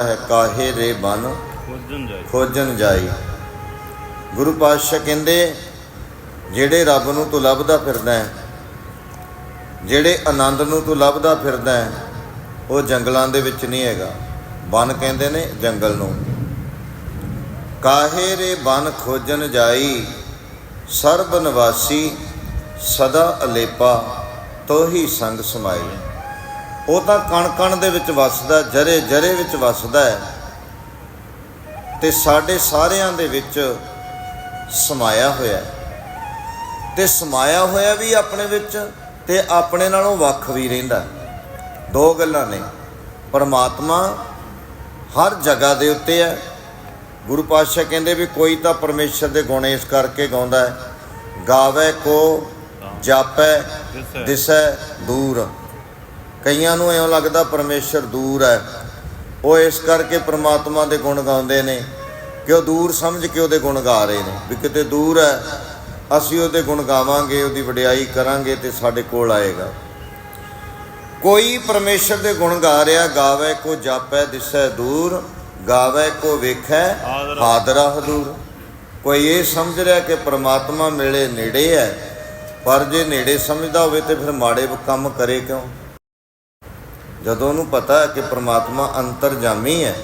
ਹੈ ਕਾਹੇ ਰੇ ਬਨ ਖੋਜਣ ਜਾਈ। ਖੋਜਣ ਜਾਈ। ਗੁਰੂ ਪਾਤਸ਼ਾਹ ਕਹਿੰਦੇ ਜਿਹੜੇ ਰੱਬ ਨੂੰ ਤੂੰ ਲੱਭਦਾ ਫਿਰਦਾ ਹੈ ਜਿਹੜੇ ਆਨੰਦ ਨੂੰ ਤੂੰ ਲੱਭਦਾ ਫਿਰਦਾ ਹੈ ਉਹ ਜੰਗਲਾਂ ਦੇ ਵਿੱਚ ਨਹੀਂ ਹੈਗਾ। ਬਨ ਕਹਿੰਦੇ ਨੇ ਜੰਗਲ ਨੂੰ। ਕਾਹੇ ਰੇ ਬਨ ਖੋਜਣ ਜਾਈ ਸਰਬ ਨਿਵਾਸੀ ਸਦਾ ਅਲੇਪਾ ਤੋਹੀ ਸੰਗ ਸਮਾਈ। ਉਹ ਤਾਂ ਕਣ ਕਣ ਦੇ ਵਿੱਚ ਵਸਦਾ ਜਰੇ ਜਰੇ ਵਿੱਚ ਵਸਦਾ ਹੈ। ਤੇ ਸਾਡੇ ਸਾਰਿਆਂ ਦੇ ਵਿੱਚ ਸਮਾਇਆ ਹੋਇਆ ਹੈ। ਤੇ ਸਮਾਇਆ ਹੋਇਆ ਵੀ ਆਪਣੇ ਵਿੱਚ ਤੇ ਆਪਣੇ ਨਾਲੋਂ ਵੱਖ ਵੀ ਰਹਿੰਦਾ ਦੋ ਗੱਲਾਂ ਨੇ। ਪਰਮਾਤਮਾ ਹਰ ਜਗ੍ਹਾ ਦੇ ਉੱਤੇ ਹੈ। ਗੁਰੂ ਪਾਤਸ਼ਾਹ ਕਹਿੰਦੇ ਵੀ ਕੋਈ ਤਾਂ ਪਰਮੇਸ਼ਰ ਦੇ ਗੁਣ ਇਸ ਕਰਕੇ ਗਾਉਂਦਾ ਹੈ ਗਾਵੇ ਕੋ ਜਾਪੈ ਦਿਸੈ। ਦਿਸੈ ਦੂਰ। ਕਈਆਂ ਨੂੰ ਐਂ ਲੱਗਦਾ ਪਰਮੇਸ਼ਰ ਦੂਰ ਹੈ। ਉਹ ਇਸ ਕਰਕੇ ਪ੍ਰਮਾਤਮਾ ਦੇ ਗੁਣ ਗਾਉਂਦੇ ਨੇ ਕਿ ਉਹ ਦੂਰ ਸਮਝ ਕੇ ਉਹਦੇ ਗੁਣ ਗਾ ਰਹੇ ਨੇ ਵੀ ਕਿਤੇ ਦੂਰ ਹੈ ਅਸੀਂ ਉਹਦੇ ਗੁਣ ਗਾਵਾਂਗੇ ਉਹਦੀ ਵਡਿਆਈ ਕਰਾਂਗੇ ਤੇ ਸਾਡੇ ਕੋਲ ਆਏਗਾ। ਕੋਈ ਪਰਮੇਸ਼ਰ ਦੇ ਗੁਣ ਗਾ ਰਿਹਾ ਗਾਵੇ ਕੋ ਜਾਪੈ ਦਿਸੈ ਦੂਰ ਗਾਵੇ ਕੋ ਵੇਖੈ। ਹਾਦਰਾ। ਹਦੂਰ ਕੋਈ ਇਹ ਸਮਝ ਰਿਹਾ ਕਿ ਪ੍ਰਮਾਤਮਾ ਮਿਲੇ ਨੇੜੇ ਹੈ ਪਰ ਜੇ ਨੇੜੇ ਸਮਝਦਾ ਹੋਵੇ ਤੇ ਫਿਰ ਮਾੜੇ ਕੰਮ ਕਰੇ ਕਿਉਂ? ਜਦੋਂ ਉਹਨੂੰ ਪਤਾ ਹੈ ਕਿ ਪ੍ਰਮਾਤਮਾ ਅੰਤਰਜਾਮੀ ਹੈ,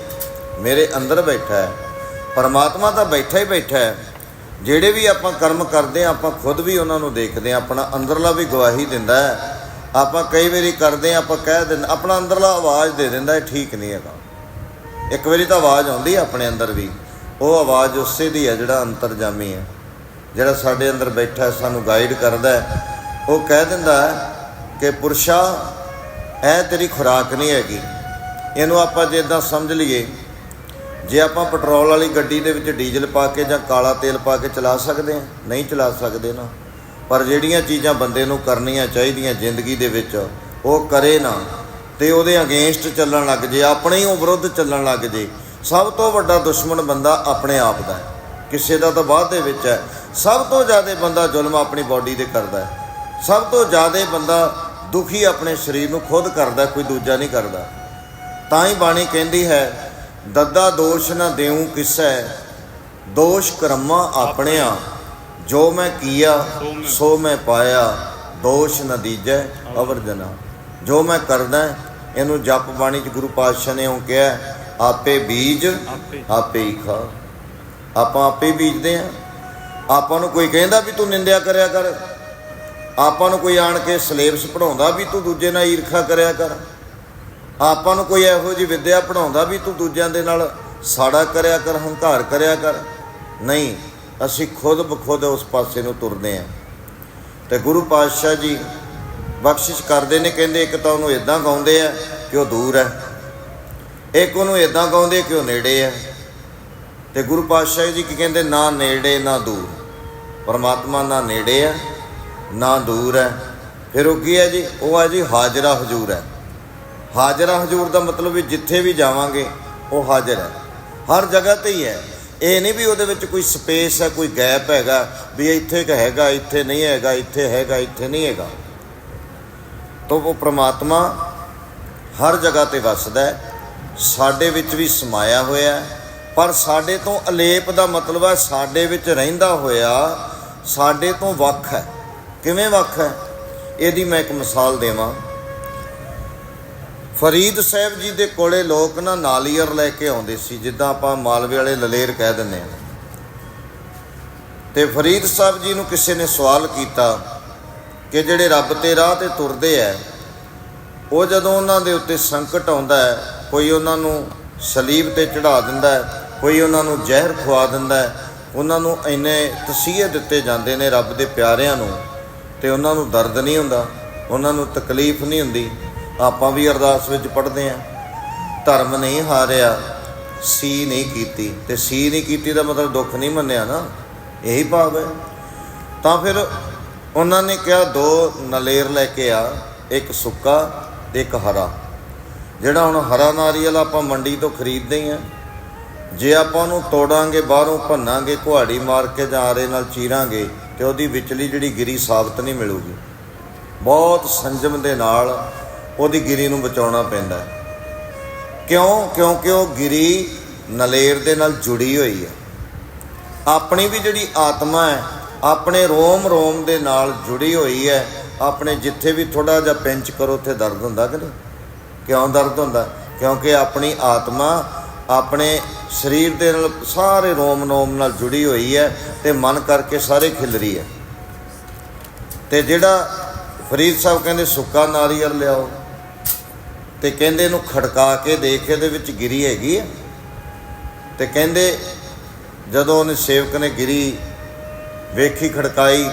ਮੇਰੇ ਅੰਦਰ ਬੈਠਾ ਹੈ, ਪਰਮਾਤਮਾ ਤਾਂ ਬੈਠਾ ਹੀ ਬੈਠਾ ਹੈ। ਜਿਹੜੇ ਵੀ ਆਪਾਂ ਕਰਮ ਕਰਦੇ ਹਾਂ, ਆਪਾਂ ਖੁਦ ਵੀ ਉਹਨਾਂ ਨੂੰ ਦੇਖਦੇ ਹਾਂ, ਆਪਣਾ ਅੰਦਰਲਾ ਵੀ ਗਵਾਹੀ ਦਿੰਦਾ ਹੈ। ਆਪਾਂ ਕਈ ਵਾਰੀ ਕਰਦੇ ਹਾਂ, ਆਪਾਂ ਕਹਿ ਦਿੰਦੇ, ਆਪਣਾ ਅੰਦਰਲਾ ਆਵਾਜ਼ ਦੇ ਦਿੰਦਾ ਇਹ ਠੀਕ ਨਹੀਂ ਹੈਗਾ। ਇੱਕ ਵਾਰੀ ਤਾਂ ਆਵਾਜ਼ ਆਉਂਦੀ ਹੈ ਆਪਣੇ ਅੰਦਰ ਵੀ, ਉਹ ਆਵਾਜ਼ ਉਸੇ ਦੀ ਹੈ ਜਿਹੜਾ ਅੰਤਰਜਾਮੀ ਹੈ। ਜਿਹੜਾ ਸਾਡੇ ਅੰਦਰ ਬੈਠਾ ਸਾਨੂੰ ਗਾਈਡ ਕਰਦਾ ਹੈ। ਉਹ ਕਹਿ ਦਿੰਦਾ ਹੈ ਕਿ ਪੁਰਸ਼ਾ ਇਹ ਤੇਰੀ ਖੁਰਾਕ ਨਹੀਂ ਹੈਗੀ। ਇਹਨੂੰ ਆਪਾਂ ਜੇ ਇਦਾਂ ਸਮਝ ਲਈਏ, ਜੇ ਆਪਾਂ ਪੈਟਰੋਲ ਵਾਲੀ ਗੱਡੀ ਦੇ ਵਿੱਚ ਡੀਜ਼ਲ ਪਾ ਕੇ ਜਾਂ ਕਾਲਾ ਤੇਲ ਪਾ ਕੇ ਚਲਾ ਸਕਦੇ ਹਾਂ, ਨਹੀਂ ਚਲਾ ਸਕਦੇ ਨਾ। ਪਰ ਜਿਹੜੀਆਂ ਚੀਜ਼ਾਂ ਬੰਦੇ ਨੂੰ ਕਰਨੀਆਂ ਚਾਹੀਦੀਆਂ ਜ਼ਿੰਦਗੀ ਦੇ ਵਿੱਚ, ਉਹ ਕਰੇ ਨਾ। ਤੇ ਉਹਦੇ ਅਗੇਂਸਟ ਚੱਲਣ ਲੱਗ ਜੇ, ਆਪਣੇ ਹੀ ਉਹ ਵਿਰੁੱਧ ਚੱਲਣ ਲੱਗ ਜੇ, ਸਭ ਤੋਂ ਵੱਡਾ ਦੁਸ਼ਮਣ ਬੰਦਾ ਆਪਣੇ ਆਪ ਦਾ ਹੈ। ਕਿਸੇ ਦਾ ਤਾਂ ਬਾਅਦ ਦੇ ਵਿੱਚ ਹੈ। ਸਭ ਤੋਂ ਜ਼ਿਆਦਾ ਬੰਦਾ ਜ਼ੁਲਮ ਆਪਣੀ ਬਾਡੀ ਦੇ ਕਰਦਾ ਹੈ। ਸਭ ਤੋਂ ਜ਼ਿਆਦਾ ਬੰਦਾ ਦੁਖੀ ਆਪਣੇ ਸਰੀਰ ਨੂੰ ਖੁਦ ਕਰਦਾ ਕੋਈ ਦੂਜਾ ਨਹੀਂ ਕਰਦਾ। ਤਾਂ ਹੀ ਬਾਣੀ ਕਹਿੰਦੀ ਹੈ ਦੱਦਾ ਦੋਸ਼ ਨਾ ਦੇਉ ਕਿਸੈ ਦੋਸ਼ ਕਰਮਾਂ ਆਪਣਿਆ ਜੋ ਮੈਂ ਕੀਆ ਸੋ ਮੈਂ- ਪਾਇਆ ਦੋਸ਼ ਨਾ ਦੀਜੈ ਅਵਰਜਨਾ। ਜੋ ਮੈਂ ਕਰਦਾ ਇਹਨੂੰ ਜਪ ਬਾਣੀ ਚ ਗੁਰੂ ਪਾਤਸ਼ਾਹ ਨੇ ਉਹ ਕਿਹਾ ਆਪੇ ਬੀਜ ਆਪੇ ਹੀ ਖਾ। ਆਪਾਂ ਆਪੇ ਬੀਜਦੇ ਆ। ਆਪਾਂ ਨੂੰ ਕੋਈ ਕਹਿੰਦਾ ਵੀ ਤੂੰ ਨਿੰਦਿਆ ਕਰਿਆ ਕਰ ਆਪਾਂ ਨੂੰ ਕੋਈ ਆਣ ਕੇ ਸਿਲੇਬਸ ਪੜਾਉਂਦਾ ਵੀ ਤੂੰ ਦੂਜੇ ਨਾਲ ਈਰਖਾ ਕਰਿਆ ਕਰ। ਆਪਾਂ ਨੂੰ ਕੋਈ ਇਹੋ ਜਿਹੀ ਵਿੱਦਿਆ ਪੜਾਉਂਦਾ ਵੀ ਤੂੰ ਦੂਜਿਆਂ ਦੇ ਨਾਲ ਸਾੜਾ ਕਰਿਆ ਕਰ, ਹੰਕਾਰ ਕਰਿਆ ਕਰ। ਨਹੀਂ, ਅਸੀਂ ਖੁਦ ਬਖੁਦ ਉਸ ਪਾਸੇ ਨੂੰ ਤੁਰਦੇ ਆ ਤੇ ਗੁਰੂ ਪਾਤਸ਼ਾਹ ਜੀ ਬਖਸ਼ਿਸ਼ ਕਰਦੇ ਨੇ, ਕਹਿੰਦੇ ਇੱਕ ਤਾਂ ਉਹਨੂੰ ਇਦਾਂ ਗਾਉਂਦੇ ਆ ਕਿ ਉਹ ਦੂਰ ਹੈ। ਇੱਕ ਉਹਨੂੰ ਇਦਾਂ ਗਾਉਂਦੇ ਕਿ ਉਹ ਨੇੜੇ ਹੈ। ਤੇ ਗੁਰੂ ਪਾਤਸ਼ਾਹ ਜੀ ਕੀ ਕਹਿੰਦੇ, ਨਾ ਨੇੜੇ, ਨਾ ਦੂਰ। ਪਰਮਾਤਮਾ ਨਾ ਨੇੜੇ ਹੈ। ਨਾ ਦੂਰ ਹੈ। ਫਿਰ ਉਹ ਕੀ ਹੈ ਜੀ? ਉਹ ਹੈ ਜੀ ਹਾਜ਼ਰਾ ਹਜ਼ੂਰ ਹੈ। ਹਾਜ਼ਰਾ ਹਜ਼ੂਰ ਦਾ ਮਤਲਬ ਵੀ ਜਿੱਥੇ ਵੀ ਜਾਵਾਂਗੇ, ਉਹ ਹਾਜ਼ਰ ਹੈ। ਹਰ ਜਗ੍ਹਾ ਤੇ ਹੀ ਹੈ। ਇਹ ਨਹੀਂ ਵੀ ਉਹਦੇ ਵਿੱਚ ਕੋਈ ਸਪੇਸ ਹੈ, ਕੋਈ ਗੈਪ ਹੈਗਾ ਵੀ ਇੱਥੇ ਕ ਹੈਗਾ, ਇੱਥੇ ਨਹੀਂ ਹੈਗਾ, ਇੱਥੇ ਹੈਗਾ, ਇੱਥੇ ਨਹੀਂ ਹੈਗਾ। ਤਾਂ ਉਹ ਪ੍ਰਮਾਤਮਾ ਹਰ ਜਗ੍ਹਾ ਤੇ ਵੱਸਦਾ ਹੈ। ਸਾਡੇ ਵਿੱਚ ਵੀ ਸਮਾਇਆ ਹੋਇਆ ਹੈ। ਪਰ ਸਾਡੇ ਤੋਂ ਅਲੇਪ ਦਾ ਮਤਲਬ ਹੈ ਸਾਡੇ ਵਿੱਚ ਰਹਿੰਦਾ ਹੋਇਆ, ਸਾਡੇ ਤੋਂ ਵੱਖ ਹੈ। ਕਿਵੇਂ ਵੱਖ ਹੈ? ਇਹਦੀ ਮੈਂ ਇੱਕ ਮਿਸਾਲ ਦੇਵਾਂ। ਫਰੀਦ ਸਾਹਿਬ ਜੀ ਦੇ ਕੋਲੇ ਲੋਕ ਨਾ ਨਾਲੀਅਰ ਲੈ ਕੇ ਆਉਂਦੇ ਸੀ, ਜਿੱਦਾਂ ਆਪਾਂ ਮਾਲਵੇ ਵਾਲੇ ਲਲੇਰ ਕਹਿ ਦਿੰਦੇ ਆ ਤੇ ਫਰੀਦ ਸਾਹਿਬ ਜੀ ਨੂੰ ਕਿਸੇ ਨੇ ਸਵਾਲ ਕੀਤਾ ਕਿ ਜਿਹੜੇ ਰੱਬ ਤੇ ਰਾਹ ਤੇ ਤੁਰਦੇ ਐ, ਉਹ ਜਦੋਂ ਉਹਨਾਂ ਦੇ ਉੱਤੇ ਸੰਕਟ ਆਉਂਦਾ ਹੈ ਕੋਈ ਉਹਨਾਂ ਨੂੰ ਸਲੀਬ ਤੇ ਚੜਾ ਦਿੰਦਾ ਹੈ ਕੋਈ ਉਹਨਾਂ ਨੂੰ ਜ਼ਹਿਰ ਖਵਾ ਦਿੰਦਾ ਹੈ ਉਹਨਾਂ ਨੂੰ ਇੰਨੇ ਤਸੀਹੇ ਦਿੱਤੇ ਜਾਂਦੇ ਨੇ ਰੱਬ ਦੇ ਪਿਆਰਿਆਂ ਨੂੰ ਤੇ ਉਹਨਾਂ ਨੂੰ ਦਰਦ ਨਹੀਂ ਹੁੰਦਾ, ਉਹਨਾਂ ਨੂੰ ਤਕਲੀਫ ਨਹੀਂ ਹੁੰਦੀ, ਆਪਾਂ ਵੀ ਅਰਦਾਸ ਵਿੱਚ ਪੜ੍ਹਦੇ ਆਂ ਧਰਮ ਨਹੀਂ ਹਾਰਿਆ ਸੀ ਨਹੀਂ ਕੀਤੀ, ਤੇ ਸੀ ਨਹੀਂ ਕੀਤੀ ਦਾ ਮਤਲਬ ਦੁੱਖ ਨਹੀਂ ਮੰਨਿਆ ਨਾ, ਇਹੀ ਭਾਵ ਹੈ। ਤਾਂ ਫਿਰ ਉਹਨਾਂ ਨੇ ਕਿਹਾ, ਦੋ ਨਲੇਰ ਲੈ ਕੇ ਆ, ਇੱਕ ਸੁੱਕਾ ਤੇ ਇੱਕ ਹਰਾ। ਜਿਹੜਾ ਹੁਣ ਹਰਾ ਨਾਰੀਅਲ ਆਪਾਂ ਮੰਡੀ ਤੋਂ ਖਰੀਦਦੇ ਹੀ ਆ ਜੇ ਆਪਾਂ ਉਹਨੂੰ ਤੋੜਾਂਗੇ, ਬਾਹਰੋਂ ਭੰਨਾਂਗੇ ਕੁਹਾੜੀ ਮਾਰ ਕੇ ਜਾਂ ਆਰੇ ਨਾਲ ਚੀਰਾਂਗੇ ਤੇ ਉਹਦੀ ਵਿਚਲੀ ਜਿਹੜੀ ਗਿਰੀ ਸਾਬਤ ਨਹੀਂ ਮਿਲੂਗੀ। ਬਹੁਤ ਸੰਜਮ ਦੇ ਨਾਲ ਉਹਦੀ ਗਿਰੀ ਨੂੰ ਬਚਾਉਣਾ ਪੈਂਦਾ ਹੈ। ਕਿਉਂ? ਕਿਉਂਕਿ ਉਹ ਗਿਰੀ ਨਲੇਰ ਦੇ ਨਾਲ ਜੁੜੀ ਹੋਈ ਹੈ। ਆਪਣੀ ਵੀ ਜਿਹੜੀ ਆਤਮਾ ਹੈ, ਆਪਣੇ ਰੋਮ ਰੋਮ ਦੇ ਨਾਲ ਜੁੜੀ ਹੋਈ ਹੈ। ਆਪਣੇ ਜਿੱਥੇ ਵੀ ਥੋੜਾ ਜਿਹਾ ਪਿੰਚ ਕਰੋ, ਉੱਥੇ ਦਰਦ ਹੁੰਦਾ ਕਿ ਨਹੀਂ? ਕਿਉਂ ਦਰਦ ਹੁੰਦਾ? ਕਿਉਂਕਿ ਆਪਣੀ ਆਤਮਾ ਆਪਣੇ ਸਰੀਰ ਦੇ ਨਾਲ ਸਾਰੇ ਰੋਮ ਨੋਮ ਨਾਲ ਜੁੜੀ ਹੋਈ ਹੈ ਤੇ ਮਨ ਕਰਕੇ ਸਾਰੇ ਖਿਲਰੀ ਹੈ। ਤੇ ਜਿਹੜਾ ਫਰੀਦ ਸਾਹਿਬ ਕਹਿੰਦੇ ਸੁੱਕਾ ਨਾਰੀਅਲ ਲਿਆਓ। ਤੇ ਕਹਿੰਦੇ ਇਹਨੂੰ ਖੜਕਾ ਕੇ ਦੇਖ ਇਹਦੇ ਵਿੱਚ ਗਿਰੀ ਹੈਗੀ ਹੈ। ਤੇ ਕਹਿੰਦੇ ਜਦੋਂ ਉਹਨੇ ਸੇਵਕ ਨੇ ਗਿਰੀ ਵੇਖੀ ਖੜਕਾਈ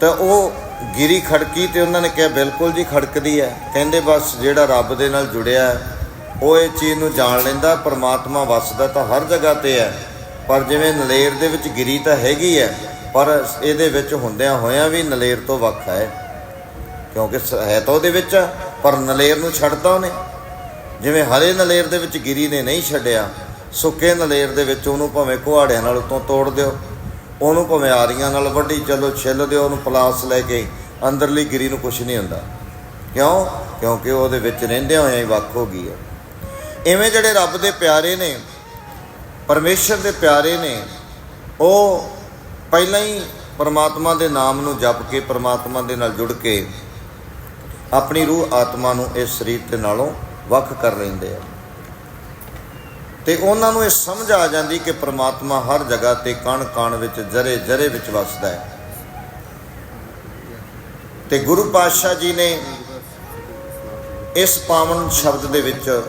ਤਾਂ ਉਹ ਗਿਰੀ ਖੜਕੀ ਤੇ ਉਹਨਾਂ ਨੇ ਕਿਹਾ ਬਿਲਕੁਲ ਜੀ ਖੜਕਦੀ ਹੈ। ਕਹਿੰਦੇ ਬਸ ਜਿਹੜਾ ਰੱਬ ਦੇ ਨਾਲ ਜੁੜਿਆ ਹੈ, ਉਹ ਇਹ ਚੀਜ਼ ਨੂੰ ਜਾਣ ਲੈਂਦਾ ਪਰਮਾਤਮਾ ਵਸਦਾ ਤਾਂ ਹਰ ਜਗ੍ਹਾ ਤੇ ਹੈ। ਪਰ ਜਿਵੇਂ ਨਲੇਰ ਦੇ ਵਿੱਚ ਗਿਰੀ ਤਾਂ ਹੈਗੀ ਹੈ ਪਰ ਇਹਦੇ ਵਿੱਚ ਹੁੰਦਿਆਂ ਹੋਇਆਂ ਵੀ ਨਲੇਰ ਤੋਂ ਵੱਖ ਹੈ। ਕਿਉਂਕਿ ਸ- ਹੈ ਤਾਂ ਉਹਦੇ ਵਿੱਚ ਆ, ਪਰ ਨਲੇਰ ਨੂੰ ਛੱਡਦਾ ਉਹਨੇ। ਜਿਵੇਂ ਹਰੇ ਨਲੇਰ ਦੇ ਵਿੱਚ ਗਿਰੀ ਨੇ ਨਹੀਂ ਛੱਡਿਆ ਸੁੱਕੇ ਨਲੇਰ ਦੇ ਵਿੱਚ ਉਹਨੂੰ ਭਾਵੇਂ ਕੁਹਾੜਿਆਂ ਨਾਲ ਉਤੋਂ ਤੋੜ ਦਿਓ ਉਹਨੂੰ ਭਾਵੇਂ ਆਰੀਆਂ ਨਾਲ ਵੱਢੀ ਚਲੋ ਛਿੱਲ ਦਿਓ ਉਹਨੂੰ ਪਲਾਸ ਲੈ ਕੇ ਅੰਦਰਲੀ ਗਿਰੀ ਨੂੰ ਕੁਝ ਨਹੀਂ ਹੁੰਦਾ। ਕਿਉਂ? ਕਿਉਂਕਿ ਉਹਦੇ ਵਿੱਚ ਰਹਿੰਦਿਆਂ ਹੋਇਆਂ ਹੀ ਵੱਖ ਹੋ ਗਈ ਹੈ। ਇਵੇਂ ਜਿਹੜੇ ਰੱਬ ਦੇ ਪਿਆਰੇ ਨੇ, ਪਰਮੇਸ਼ਰ ਦੇ ਪਿਆਰੇ ਨੇ, ਉਹ ਪਹਿਲਾਂ ਹੀ ਪਰਮਾਤਮਾ ਦੇ ਨਾਮ ਨੂੰ ਜਪ ਕੇ, ਪਰਮਾਤਮਾ ਦੇ ਨਾਲ ਜੁੜ ਕੇ ਆਪਣੀ ਰੂਹ ਆਤਮਾ ਨੂੰ ਇਸ ਸਰੀਰ ਦੇ ਨਾਲੋਂ ਵੱਖ ਕਰ ਲੈਂਦੇ ਆ। ਤੇ ਉਹਨਾਂ ਨੂੰ ਇਹ ਸਮਝ ਆ ਜਾਂਦੀ ਕਿ ਪ੍ਰਮਾਤਮਾ ਹਰ ਜਗ੍ਹਾ ਤੇ ਕਣ ਕਣ ਵਿੱਚ ਜਰੇ ਜਰੇ ਵਿੱਚ ਵਸਦਾ ਹੈ। ਤੇ ਗੁਰੂ ਪਾਤਸ਼ਾਹ ਜੀ ਨੇ ਇਸ ਪਾਵਨ ਸ਼ਬਦ ਦੇ ਵਿੱਚ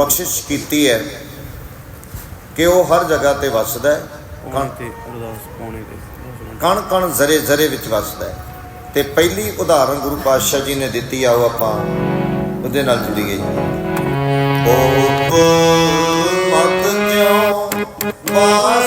ਬਖਸ਼ਿਸ਼ ਕੀਤੀ ਹੈ ਕਿ ਉਹ ਹਰ ਜਗ੍ਹਾ ਤੇ ਵਸਦਾ ਹੈ। ਪੌਣੇ ਤੇ ਅਰਦਾਸ ਪੌਣੇ ਤੇ ਕਣ ਕਣ ਜ਼ਰੇ ਜ਼ਰੇ ਵਿੱਚ ਵਸਦਾ ਹੈ। ਤੇ ਪਹਿਲੀ ਉਦਾਹਰਣ ਗੁਰੂ ਪਾਤਸ਼ਾਹ ਜੀ ਨੇ ਦਿੱਤੀ ਆਓ ਆਪਾਂ ਉਹਦੇ ਨਾਲ ਜੁੜੀਏ ਉਹ ਮਤ ਕਿਉ ਬਾਸ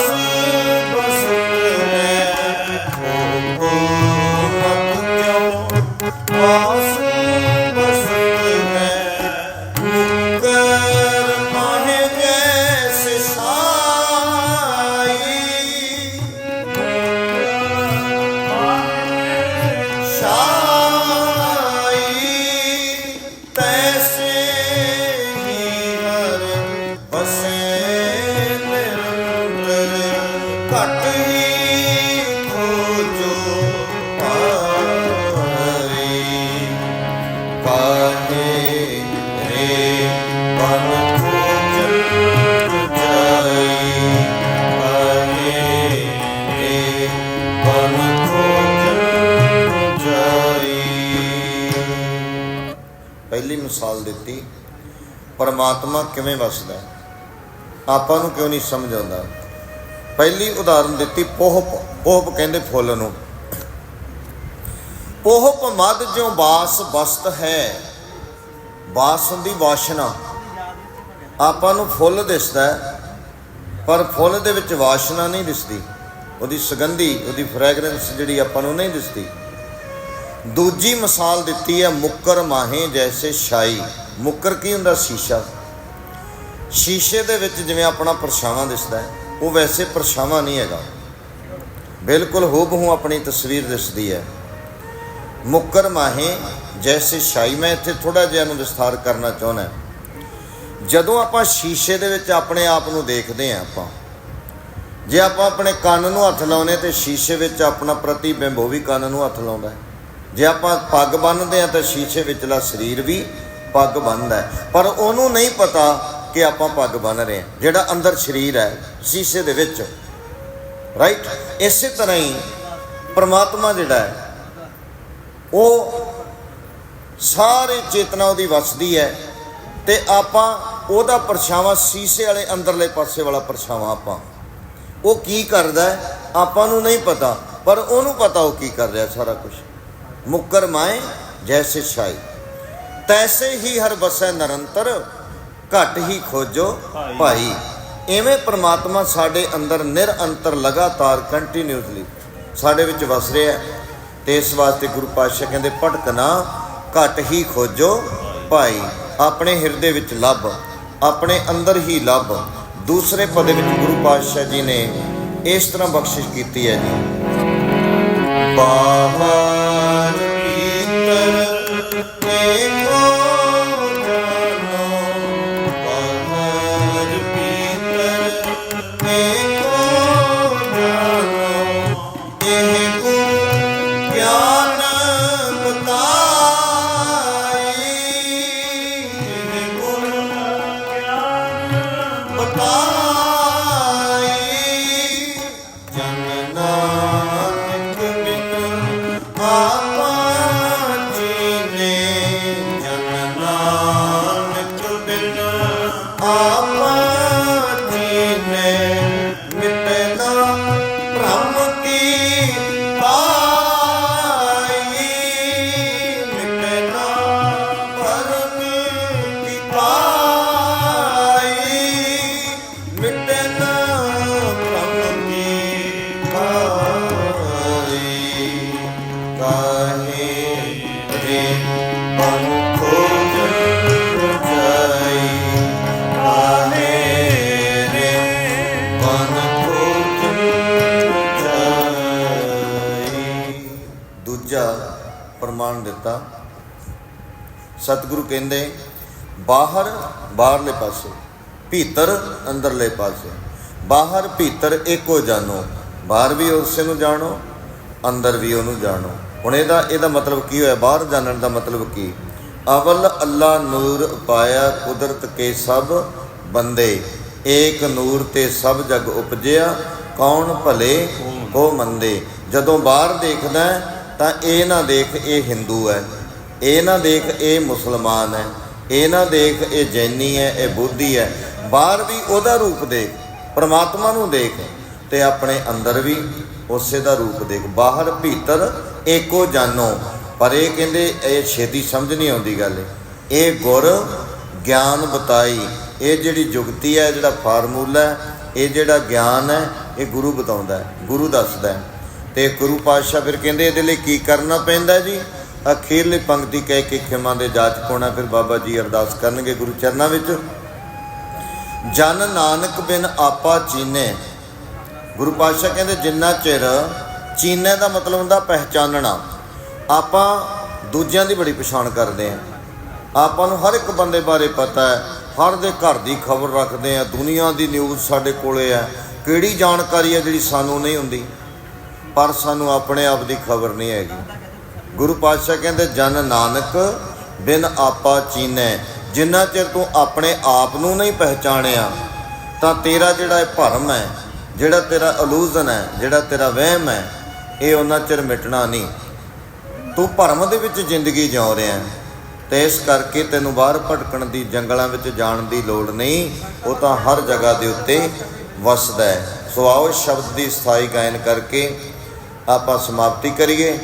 ਪਰਮਾਤਮਾ ਕਿਵੇਂ ਵਸਦਾ ਹੈ? ਆਪਾਂ ਨੂੰ ਕਿਉਂ ਨਹੀਂ ਸਮਝ ਆਉਂਦਾ? ਪਹਿਲੀ ਉਦਾਹਰਨ ਦਿੱਤੀ ਪੋਹਪ। ਪੋਹਪ ਕਹਿੰਦੇ ਫੁੱਲ ਨੂੰ। ਪੋਹਪ ਮਦ ਜਿਉ ਬਾਸ ਬਸਤ ਹੈ। ਬਾਸ ਦੀ ਵਾਸ਼ਨਾ। ਆਪਾਂ ਨੂੰ ਫੁੱਲ ਦਿਸਦਾ ਪਰ ਫੁੱਲ ਦੇ ਵਿੱਚ ਵਾਸ਼ਨਾ ਨਹੀਂ ਦਿਸਦੀ। ਉਹਦੀ ਸੁਗੰਧੀ, ਉਹਦੀ ਫ੍ਰੈਗਰੈਂਸ ਜਿਹੜੀ ਆਪਾਂ ਨੂੰ ਨਹੀਂ ਦਿਸਦੀ। ਦੂਜੀ ਮਿਸਾਲ ਦਿੱਤੀ ਹੈ ਮੁੱਕਰ ਮਾਹੇ ਜੈਸੇ ਸ਼ਾਈ ਮੁੱਕਰ ਕੀ ਹੁੰਦਾ ਸ਼ੀਸ਼ਾ? ਸ਼ੀਸ਼ੇ ਦੇ ਵਿੱਚ ਜਿਵੇਂ ਆਪਣਾ ਪਰਛਾਵਾਂ ਦਿਸਦਾ ਹੈ, ਉਹ ਵੈਸੇ ਪਰਛਾਵਾਂ ਨਹੀਂ ਹੈਗਾ। ਬਿਲਕੁਲ ਹੂਬਹੂ ਆਪਣੀ ਤਸਵੀਰ ਦਿਸਦੀ ਹੈ। ਮੁੱਕਰ ਮਾਹੇ, ਜੈਸੇ ਸ਼ਾਈ ਮੈਂ ਇੱਥੇ ਥੋੜਾ ਜਿਹਾ ਨੂੰ ਵਿਸਥਾਰ ਕਰਨਾ ਚਾਹੁੰਦਾ ਜਦੋਂ ਆਪਾਂ ਸ਼ੀਸ਼ੇ ਦੇ ਵਿੱਚ ਆਪਣੇ ਆਪ ਨੂੰ ਦੇਖਦੇ ਹਾਂ ਆਪਾਂ, ਜੇ ਆਪਾਂ ਆਪਣੇ ਕੰਨ ਨੂੰ ਹੱਥ ਲਾਉਨੇ ਤੇ ਸ਼ੀਸ਼ੇ ਵਿੱਚ ਆਪਣਾ ਪ੍ਰਤੀਬਿੰਬ, ਉਹ ਵੀ ਕੰਨ ਨੂੰ ਹੱਥ ਲਾਉਂਦਾ ਜੇ ਆਪਾਂ ਪੱਗ ਬੰਨ੍ਹਦੇ ਆ ਤਾਂ ਸ਼ੀਸ਼ੇ ਵਿਚਲਾ ਸਰੀਰ ਵੀ ਪੱਗ ਬੰਨ੍ਹਦਾ ਪਰ ਉਹਨੂੰ ਨਹੀਂ ਪਤਾ ਕਿ ਆਪਾਂ ਪੱਗ ਬੰਨ ਰਹੇ ਹਾਂ। ਜਿਹੜਾ ਅੰਦਰ ਸਰੀਰ ਹੈ, ਸ਼ੀਸ਼ੇ ਦੇ ਵਿੱਚ। ਰਾਈਟ ਇਸੇ ਤਰ੍ਹਾਂ ਹੀ ਪ੍ਰਮਾਤਮਾ ਜਿਹੜਾ ਹੈ, ਉਹ ਸਾਰੇ ਚੇਤਨਾ ਉਹਦੀ ਵਸਦੀ ਹੈ ਤੇ ਆਪਾਂ ਉਹਦਾ ਪਰਛਾਵਾਂ ਸ਼ੀਸ਼ੇ ਵਾਲੇ ਅੰਦਰਲੇ ਪਾਸੇ ਵਾਲਾ ਪਰਛਾਵਾਂ ਆਪਾਂ। ਉਹ ਕੀ ਕਰਦਾ ਆਪਾਂ ਨੂੰ ਨਹੀਂ ਪਤਾ, ਪਰ ਉਹਨੂੰ ਪਤਾ ਉਹ ਕੀ ਕਰ ਰਿਹਾ ਸਾਰਾ ਕੁਝ ਮੁੱਕਰ ਮਾਏ ਜੈਸੇ ਛਾਈ ਤੈਸੇ ਹੀ ਹਰ ਬਸੈ ਨਿਰੰਤਰ ਘਟ ਹੀ ਖੋਜੋ ਭਾਈ। ਐਵੇਂ ਪ੍ਰਮਾਤਮਾ ਸਾਡੇ ਅੰਦਰ ਨਿਰੰਤਰ ਲਗਾਤਾਰ ਕੰਟੀਨਿਊਸਲੀ ਸਾਡੇ ਵਿੱਚ ਵਸ ਰਿਹਾ ਤੇ ਇਸ ਵਾਸਤੇ ਗੁਰੂ ਪਾਤਸ਼ਾਹ ਕਹਿੰਦੇ ਭਟਕਣਾ ਘਟ ਹੀ ਖੋਜੋ ਭਾਈ। ਆਪਣੇ ਹਿਰਦੇ ਵਿੱਚ ਲੱਭ ਆਪਣੇ ਅੰਦਰ ਹੀ ਲੱਭ। ਦੂਸਰੇ ਪਦੇ ਵਿੱਚ ਗੁਰੂ ਪਾਤਸ਼ਾਹ ਜੀ ਨੇ ਇਸ ਤਰ੍ਹਾਂ ਬਖਸ਼ਿਸ਼ ਕੀਤੀ ਹੈ ਜੀ। ਬਾਹਰ paz. ਦੂਜਾ ਪ੍ਰਮਾਣ ਦਿੱਤਾ। ਸਤਿਗੁਰੂ ਕਹਿੰਦੇ, ਬਾਹਰ ਬਾਹਰਲੇ ਪਾਸੇ, ਭੀਤਰ ਅੰਦਰਲੇ ਪਾਸੇ, ਬਾਹਰ ਭੀਤਰ ਇੱਕੋ ਜਾਣੋ ਬਾਹਰ ਵੀ ਉਸੇ ਨੂੰ ਜਾਣੋ, ਅੰਦਰ ਵੀ ਉਹਨੂੰ ਜਾਣੋ। ਹੁਣ ਇਹਦਾ ਇਹਦਾ ਮਤਲਬ ਕੀ ਹੋਇਆ? ਬਾਹਰ ਜਾਣਨ ਦਾ ਮਤਲਬ ਕੀ? ਅਵਲ ਅੱਲਾ ਨੂਰ ਪਾਇਆ ਕੁਦਰਤ ਕੇ ਸਭ ਬੰਦੇ, ਏਕ ਨੂਰ ਤੇ ਸਭ ਜਗ ਉਪਜਿਆ, ਕੌਣ ਭਲੇ, ਕੋ ਮੰਦੇ? ਜਦੋਂ ਬਾਹਰ ਦੇਖਦਾ ਤਾਂ ਇਹ ਨਾ ਦੇਖ ਇਹ ਹਿੰਦੂ ਹੈ, ਇਹ ਨਾ ਦੇਖ ਇਹ ਮੁਸਲਮਾਨ ਹੈ, ਇਹ ਨਾ ਦੇਖ ਇਹ ਜੈਨੀ ਹੈ, ਇਹ ਬੁੱਧੀ ਹੈ। ਬਾਹਰ ਵੀ ਉਹਦਾ ਰੂਪ ਦੇਖ, ਪਰਮਾਤਮਾ ਨੂੰ ਦੇਖ ਤੇ ਆਪਣੇ ਅੰਦਰ ਵੀ ਉਸੇ ਦਾ ਰੂਪ ਦੇਖ। ਬਾਹਰ ਭੀਤਰ, ਏਕੋ ਜਾਨੋ। ਪਰ ਇਹ ਕਹਿੰਦੇ ਇਹ ਛੇਤੀ ਸਮਝ ਨਹੀਂ ਆਉਂਦੀ ਗੱਲ। ਇਹ ਗੁਰ ਗਿਆਨ ਬਤਾਈ, ਇਹ ਜਿਹੜੀ ਜੁਗਤੀ ਹੈ, ਜਿਹੜਾ ਫਾਰਮੂਲਾ ਇਹ ਜਿਹੜਾ ਗਿਆਨ ਹੈ, ਇਹ ਗੁਰੂ ਬਤਾਉਂਦਾ ਹੈ, ਗੁਰੂ ਦੱਸਦਾ ਹੈ। ਤੇ ਗੁਰੂ ਪਾਤਸ਼ਾਹ ਫਿਰ ਕਹਿੰਦੇ ਇਹਦੇ ਲਈ ਕੀ ਕਰਨਾ ਪੈਂਦਾ ਜੀ? ਅਖੀਰਲੀ ਪੰਕਤੀ ਕਹਿ ਕੇ ਖਿਮਾ ਦੇ ਜਾਚ ਪਾਉਣਾ, ਫਿਰ ਬਾਬਾ ਜੀ ਅਰਦਾਸ ਕਰਨਗੇ ਗੁਰੂ ਚਰਨਾਂ ਵਿੱਚ। ਜਨ ਨਾਨਕ ਬਿਨ ਆਪਾ ਚੀਨੇ। ਗੁਰੂ ਪਾਤਸ਼ਾਹ ਕਹਿੰਦੇ ਜਿੰਨਾ ਚਿਰ ਚੀਨੇ ਦਾ ਮਤਲਬ ਹੁੰਦਾ ਪਹਿਚਾਨਣਾ, ਆਪਾਂ ਦੂਜਿਆਂ ਦੀ ਬੜੀ ਪਛਾਣ ਕਰਦੇ ਆਂ ਆਪਾਂ ਨੂੰ ਹਰ ਇੱਕ ਬੰਦੇ ਬਾਰੇ ਪਤਾ ਹੈ, ਹਰ ਦੇ ਘਰ ਦੀ ਖਬਰ ਰੱਖਦੇ ਆ ਦੁਨੀਆ ਦੀ ਨਿਊਜ਼ ਸਾਡੇ ਕੋਲੇ ਹੈ। ਕਿਹੜੀ ਜਾਣਕਾਰੀ ਹੈ ਜਿਹੜੀ ਸਾਨੂੰ ਨਹੀਂ ਹੁੰਦੀ? ਪਰ ਸਾਨੂੰ ਆਪਣੇ ਆਪ ਦੀ ਖਬਰ ਨਹੀਂ ਹੈਗੀ। ਗੁਰੂ ਪਾਤਸ਼ਾਹ ਕਹਿੰਦੇ, ਜਨ ਨਾਨਕ ਬਿਨ ਆਪਾ ਚੀਨੈ, ਜਿੰਨਾ ਚਿਰ ਤੂੰ ਆਪਣੇ ਆਪ ਨੂੰ ਨਹੀਂ ਪਹਿਚਾਣਿਆ, ਤਾਂ ਤੇਰਾ ਜਿਹੜਾ ਇਹ ਭਰਮ ਹੈ, ਜਿਹੜਾ ਤੇਰਾ ਇਲੂਜ਼ਨ ਹੈ, ਜਿਹੜਾ ਤੇਰਾ ਵਹਿਮ ਹੈ, ਇਹ ਉਹਨਾਂ ਚਿਰ ਮਿਟਣਾ ਨਹੀਂ। ਤੂੰ ਭਰਮ ਦੇ ਵਿੱਚ ਜ਼ਿੰਦਗੀ ਜਿਉ ਰਿਹਾ ਹੈ, ਤੇ ਇਸ ਕਰਕੇ ਤੈਨੂੰ ਬਾਹਰ ਭਟਕਣ ਦੀ, ਜੰਗਲਾਂ ਵਿੱਚ ਜਾਣ ਦੀ ਲੋੜ ਨਹੀਂ, ਉਹ ਤਾਂ ਹਰ ਜਗ੍ਹਾ ਦੇ ਉੱਤੇ ਵਸਦਾ ਹੈ। ਸੋ ਆਓ ਸ਼ਬਦ ਦੀ ਸਥਾਈ ਗਾਇਨ ਕਰਕੇ ਆਪਾਂ ਸਮਾਪਤੀ ਕਰੀਏ।